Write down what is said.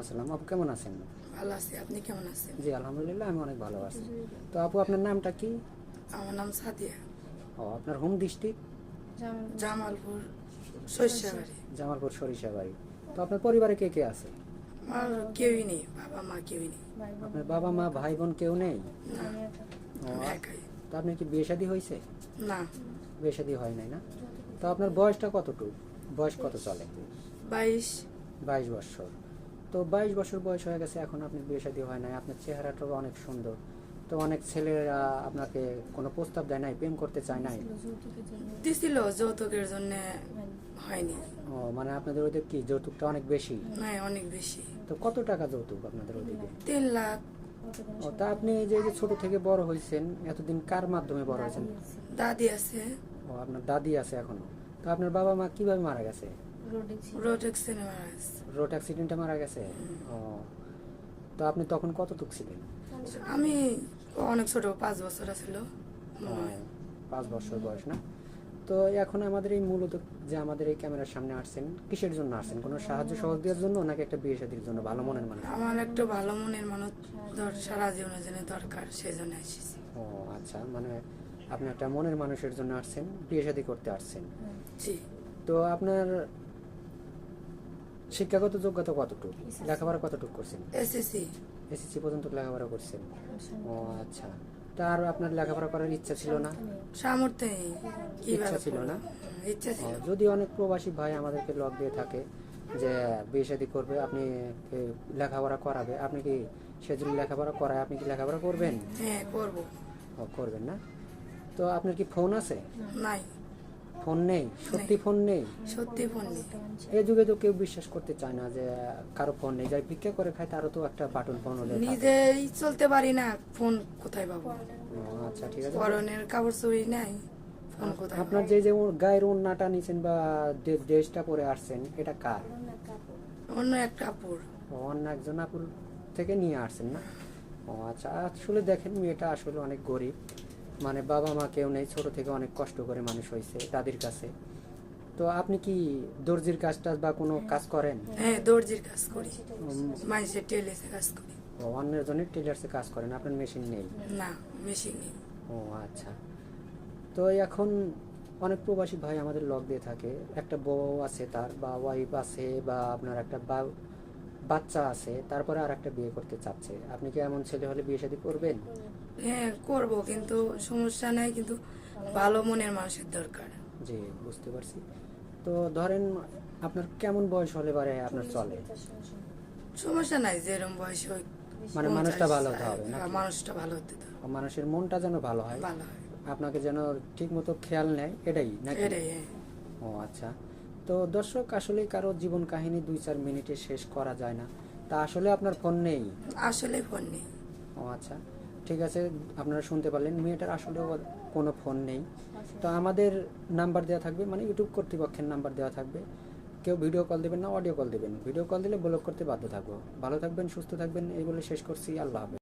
আসসালাম। আপু কেমন আছেন? ভালো আছি আপনি কেমন আছেন? জি আলহামদুলিল্লাহ আমি অনেক ভালো আছি। তো আপু আপনার নামটা কি? আমার নাম সাদিয়া। ও আপনার হোম ডিস্ট্রিক্ট? জামালপুর। শস্যবাড়ি জামালপুর সরিষা বাড়ি তো আপনার পরিবারে কে কে আছে? আমার কেউই নেই বাবা মা কেউই নেই। আপনার বাবা মা ভাই বোন কেউ নেই? না ও, একাই। তো আপনার কি বিয়ে শাদী হয়েছে? না। বিয়ে শাদী হয় নাই না? তো আপনার বয়সটা কতটুকু? বয়স কত চলে? বাইশ। বাইশ বছর। তো বাইশ বছর বয়স হয়ে গেছে এখন আপনি বিয়ে শাদী হয় নাই। আপনার চেহারাটাও অনেক সুন্দর। তো অনেক ছেলেরা আপনাকে কোনো প্রস্তাব দেয় নাই প্রেম করতে চায় নাই? দিছিল যৌতুকের জন্য হয়নি। ও মানে আপনাদের ওইদিকে কি যৌতুকটা অনেক বেশি? না অনেক বেশি। তো কত টাকা যৌতুক আপনাদের ওইদিকে তিন লাখ। ও তা আপনি যে ছোট থেকে বড় হয়েছেন এতদিন কার মাধ্যমে বড় হয়েছেন? দাদি আছে। ও আপনার দাদি আছে এখনও। তো আপনার বাবা মা কীভাবে মারা গেছে? রোড রোড অ্যাক্সিডেন্টে মারা গেছে? ও। তো আপনি তখন কতটুক ছিলেন? আমি অনেক ছোট পাঁচ বছর ছিল পাঁচ বছর বয়স না? তো এখন আমাদের এই মূলত যে আমাদের এই ক্যামেরার সামনে আসছেন কিসের জন্য আসছেন? কোনো সাহায্য সহযোগিতার জন্য নাকি একটা বিয়ে শাদীর জন্য? ভালো মনের মানুষ? আমার একটা ভালো মনের মানুষ ধর সারা জীবনের জন্য দরকার সেই জন্য এসেছি। ও আচ্ছা মানে আপনি একটা মনের মানুষের জন্য আসছেন বিয়ে শাদী করতে আসছেন। জি। তো আপনার শিক্ষাগত যোগ্যতা কতটুকু? লেখাপড়া কতটুকু করছেন? এসেছি এসএসসি পর্যন্ত লেখাপড়া করছেন? ও আচ্ছা। তার আপনার লেখাপড়া করার ইচ্ছা ছিল না? সামর্থ্য ইচ্ছা ছিল না? ইচ্ছা ছিল। যদি অনেক প্রবাসী ভাই আমাদেরকে লগ দিয়ে থাকে যে বিয়ে শাদী করবে আপনি লেখাপড়া করাবে আপনি কি সে যদি লেখাপড়া করায়? আপনি কি লেখাপড়া করবেন? হ্যাঁ করব। ও করবেন না? তো আপনার কি ফোন আছে? নাই। ফোন নেই? সত্যি ফোন নেই? সত্যি ফোন নেই। এই যুগে তো কেউ বিশ্বাস করতে চায় না যে কারও ফোন নেই। যাই ভিক্ষা করে খায় তারও তো একটা বাটন ফোন হলে নিজেই চলতে পারি না ফোন কোথায় পাবো? আচ্ছা ঠিক আছে। পরনের কাপড় চুরি নাই ফোন আপনার যে যে গায়ের ওড়নাটা নিছেন বা ড্রেসটা পরে আসছেন এটা কার? অন্য এক কাপড়। অন্য একজন আপুর থেকে নিয়ে আসছেন না? ও আচ্ছা আসলে দেখেন মেয়েটা আসলে অনেক গরিব। মানে বাবা মা কেউ নেই ছোট থেকে অনেক কষ্ট করে মানুষ হয়েছে দাদির কাছে। তো আপনি কি দর্জির কাজ টাজ বা কোনো কাজ করেন? হ্যাঁ দর্জির কাজ করি। মানুষের টেলেসে কাজ করি। ও, অন্যের জন্য টেলার্সে কাজ করেন আপনার মেশিন নেই? না মেশিন নেই। ও আচ্ছা। তো এখন অনেক প্রবাসী ভাই আমাদের লগ দিয়ে থাকে। একটা বউ আছে তার বা ওয়াইফ আছে বা আপনার একটা বা- বাচ্চা আছে তারপরে আর একটা বিয়ে করতে চাচ্ছে। আপনি কি এমন ছেলে হলে বিয়ে শাদী করবেন? হ্যাঁ করব কিন্তু সমস্যা নাই কিন্তু ভালো মনের মানুষের দরকার। জি বুঝতে পারছি। তো ধরেন আপনার কেমন বয়স হলে পারে আপনার চলে? সমস্যা নাই যেরকম বয়স হোক মানে মানুষটা ভালো হতে হবে, হ্যাঁ, নাকি? মানুষটা ভালো হতে হবে। মানুষের মনটা যেন ভালো হয়। ভালো হয়। আপনাকে যেন ঠিক মতো খেয়াল নেয় এটাই নাকি? এটাই হ্যাঁ। ও আচ্ছা। তো দর্শক আসলে কারও জীবন কাহিনী দুই চার মিনিটে শেষ করা যায় না। তা আসলে আপনার ফোন নেই? আসলে ফোন নেই। ও আচ্ছা ঠিক আছে আপনারা শুনতে পারলেন। মেয়েটার আসলে কোনো ফোন নেই। তো আমাদের নাম্বার দেওয়া থাকবে মানে ইউটিউব কর্তৃপক্ষের নাম্বার দেওয়া থাকবে। কেউ ভিডিও কল দেবেন না অডিও কল দেবেন। ভিডিও কল দিলে ব্লক করতে বাধ্য থাকব। ভালো থাকবেন সুস্থ থাকবেন এই বলে শেষ করছি। আল্লাহ হাফেজ।